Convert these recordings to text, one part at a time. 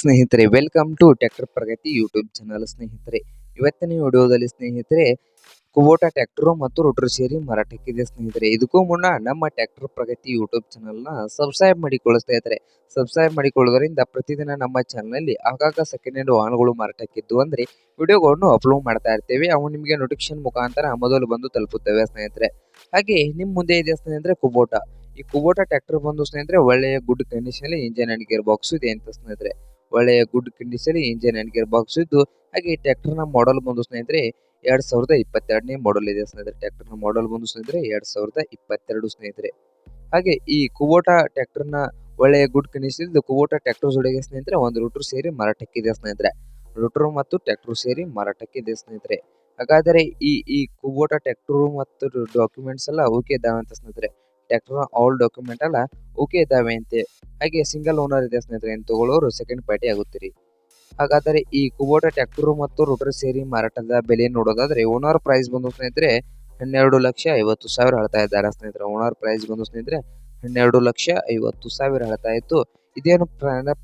ಸ್ನೇಹಿತರೆ welcome to tractor Pragati YouTube channel ಸ್ನೇಹಿತರೆ. ಇವತ್ತಿನ ವಿಡಿಯೋದಲ್ಲಿ ಸ್ನೇಹಿತರೆ ಕುಬೋಟಾ ಟ್ರ್ಯಾಕ್ಟರ್ ಮತ್ತು ರೋಟರ್ ಸೇರಿ ಮಾರಾಟಕ್ಕಿದೆ ಸ್ನೇಹಿತರೆ. ಇದಕ್ಕೂ ಮುನ್ನ ನಮ್ಮ ಟ್ರ್ಯಾಕ್ಟರ್ ಪ್ರಗತಿ ಯೂಟ್ಯೂಬ್ ಚಾನಲ್ನ ಸಬ್ಸ್ಕ್ರೈಬ್ ಮಾಡಿಕೊಳ್ಳುತ್ತಾ ಸ್ನೇಹಿತರೆ ಸಬ್ಸ್ಕ್ರೈಬ್ ಮಾಡಿಕೊಳ್ಳುವುದರಿಂದ ಪ್ರತಿದಿನ ನಮ್ಮ ಚಾನಲ್ನಲ್ಲಿ ಆಗಾಗ ಸೆಕೆಂಡ್ ಹ್ಯಾಂಡ್ ವಾಹನಗಳು ಮಾರಾಟಕ್ಕಿದ್ದು ಅಂದರೆ ವಿಡಿಯೋಗಳನ್ನು ಅಪ್ಲೋಡ್ ಮಾಡ್ತಾ ಇರ್ತೇವೆ. ಅವು ನಿಮಗೆ ನೋಟಿಫಿಕೇಶನ್ ಮುಖಾಂತರ ಮೊದಲು ಬಂದು ತಲುಪುತ್ತವೆ ಸ್ನೇಹಿತರೆ. ಹಾಗೆ ನಿಮ್ಮ ಮುಂದೆ ಇದೆ ಸ್ನೇಹಿತರೆ ಕುಬೋಟಾ ಈ ಕುಬೋಟಾ ಟ್ರ್ಯಾಕ್ಟರ್ ಬಂದು ಸ್ನೇಹಿತರೆ ಒಳ್ಳೆಯ good condition engine and gear box ಇದೆ ಅಂತ ಸ್ನೇಹಿತರೆ. ಒಳ್ಳೆಯ good condition engine and gear box ಇದ್ದು, ಹಾಗೆ ಟ್ರ್ಯಾಕ್ಟರ್ನ ಮಾಡೆಲ್ ಬಂದು ಸ್ನೇಹಿತರೆ, ಎರಡ್ ಸಾವಿರದ ಇಪ್ಪತ್ತೆರಡನೇ ಮಾಡೆಲ್ ಇದೆ ಸ್ನೇಹಿತರೆ. ಟ್ರ್ಯಾಕ್ಟರ್ನ ಮಾಡೆಲ್ ಬಂದು ಸ್ನೇಹಿತರೆ, ಎರಡ್ ಸಾವಿರದ ಇಪ್ಪತ್ತೆರಡು ಸ್ನೇಹಿತರೆ. ಹಾಗೆ ಈ ಕುಬೋಟಾ ಟ್ರ್ಯಾಕ್ಟರ್ನ ಒಳ್ಳೆಯ ಗುಡ್ ಕಂಡೀಷನ್ ಇದ್ದು ಕುಬೋಟಾ ಟ್ರ್ಯಾಕ್ಟರ್ ಜೊತೆಗೆ ಸ್ನೇಹಿತರೆ, ಒಂದು ರೂಟರ್ ಸೇರಿ ಮಾರಾಟಕ್ಕಿದೆ ಸ್ನೇಹಿತರೆ. ರೂಟರ್ ಮತ್ತು ಟ್ರ್ಯಾಕ್ಟರ್ ಸೇರಿ ಮಾರಾಟಕ್ಕಿದೆ ಸ್ನೇಹಿತರೆ. ಹಾಗಾದರೆ ಈ ಈ ಕುಬೋಟಾ ಟ್ರ್ಯಾಕ್ಟರ್ ಮತ್ತು ಡಾಕ್ಯುಮೆಂಟ್ಸ್ ಎಲ್ಲ ಓಕೆ ಇದಾವೆ ಅಂತ ಸ್ನೇಹಿತರೆ. ಟ್ರ್ಯಾಕ್ಟರ್ ಆಲ್ ಡಾಕ್ಯುಮೆಂಟ್ ಎಲ್ಲ ಓಕೆ ಇದ್ದಾವೆ ಅಂತೆ. ಹಾಗೆ ಸಿಂಗಲ್ ಓನರ್ ಇದೆ ಸ್ನೇಹಿತರೆ ಏನು ತಗೊಳ್ಳೋರು ಸೆಕೆಂಡ್ ಪಾರ್ಟಿ ಆಗುತ್ತೀರಿ. ಹಾಗಾದರೆ ಈ ಕುಬೋಟ ಟ್ರ್ಯಾಕ್ಟರ್ ಮತ್ತು ರೋಟರ್ ಸೇರಿ ಮಾರಾಟದ ಬೆಲೆ ನೋಡೋದಾದ್ರೆ ಓನರ್ ಪ್ರೈಸ್ ಬಂದು ಸ್ನೇಹಿತರೆ, ಹನ್ನೆರಡು ಲಕ್ಷ ಐವತ್ತು ಸಾವಿರ ಹೇಳ್ತಾ ಇದ್ದಾರೆ ಸ್ನೇಹಿತರೆ. ಓನರ್ ಪ್ರೈಸ್ ಬಂದು ಸ್ನೇಹಿತರೆ, ಹನ್ನೆರಡು ಲಕ್ಷ ಐವತ್ತು ಸಾವಿರ ಹೇಳ್ತಾ ಇತ್ತು. ಇದೇನು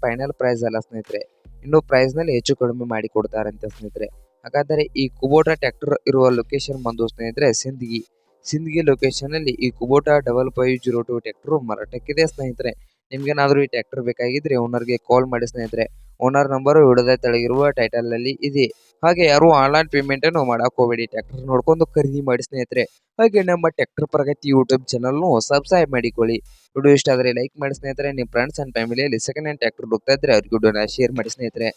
ಫೈನಲ್ ಪ್ರೈಸ್ ಅಲ್ಲ ಸ್ನೇಹಿತರೆ. ಇನ್ನು ಪ್ರೈಸ್ನಲ್ಲಿ ಹೆಚ್ಚು ಕಡಿಮೆ ಮಾಡಿ ಕೊಡ್ತಾರಂತೆ ಸ್ನೇಹಿತರೆ. ಹಾಗಾದರೆ ಈ ಕುಬೋಟ ಟ್ಯಾಕ್ಟರ್ ಇರುವ ಲೊಕೇಶನ್ ಬಂದು ಸ್ನೇಹಿತರೆ, ಸಿಂದಗಿ. ಸಿಂದಗಿ ಲೊಕೇಶನ್ ಅಲ್ಲಿ ಈ Kubota double five zero two tractor ಮಾರಾಟಕ್ಕಿದೆ ಸ್ನೇಹಿತರೆ. ನಿಮ್ಗೇನಾದ್ರೂ ಈ ಟ್ರ್ಯಾಕ್ಟರ್ ಬೇಕಾಗಿದ್ರೆ ಓನರ್ಗೆ ಕಾಲ್ ಮಾಡಿ ಸ್ನೇಹಿತರೆ. ಓನರ್ ನಂಬರು ವಿಡದ ತೆಳಗಿರುವ ಟೈಟಲ್ನಲ್ಲಿ ಇದೆ. ಹಾಗೆ ಯಾರು ಆನ್ಲೈನ್ ಪೇಮೆಂಟ್ ಅನ್ನು ಮಾಡಕ್ ಹೋಗಬೇಡಿ ಟ್ರ್ಯಾಕ್ಟರ್ ನೋಡ್ಕೊಂಡು ಖರೀದಿ ಮಾಡಿ ಸ್ನೇಹಿತರೆ. ಹಾಗೆ ನಮ್ಮ tractor Pragati YouTube channel subscribe ಮಾಡಿಕೊಳ್ಳಿ. ವಿಡಿಯೋ ಇಷ್ಟ ಆದರೆ ಲೈಕ್ ಮಾಡಿ ಸ್ನೇಹಿತರೆ. ನಿಮ್ಮ ಫ್ರೆಂಡ್ಸ್ ಅಂಡ್ ಫ್ಯಾಮಿಲಿಯಲ್ಲಿ ಸೆಕೆಂಡ್ ಹ್ಯಾಂಡ್ ಟ್ರ್ಯಾಕ್ಟರ್ ಹೋಗ್ತಾ ಇದ್ರೆ ಅವ್ರಿಗೆ ಶೇರ್ ಮಾಡಿ ಸ್ನೇಹಿತರೆ.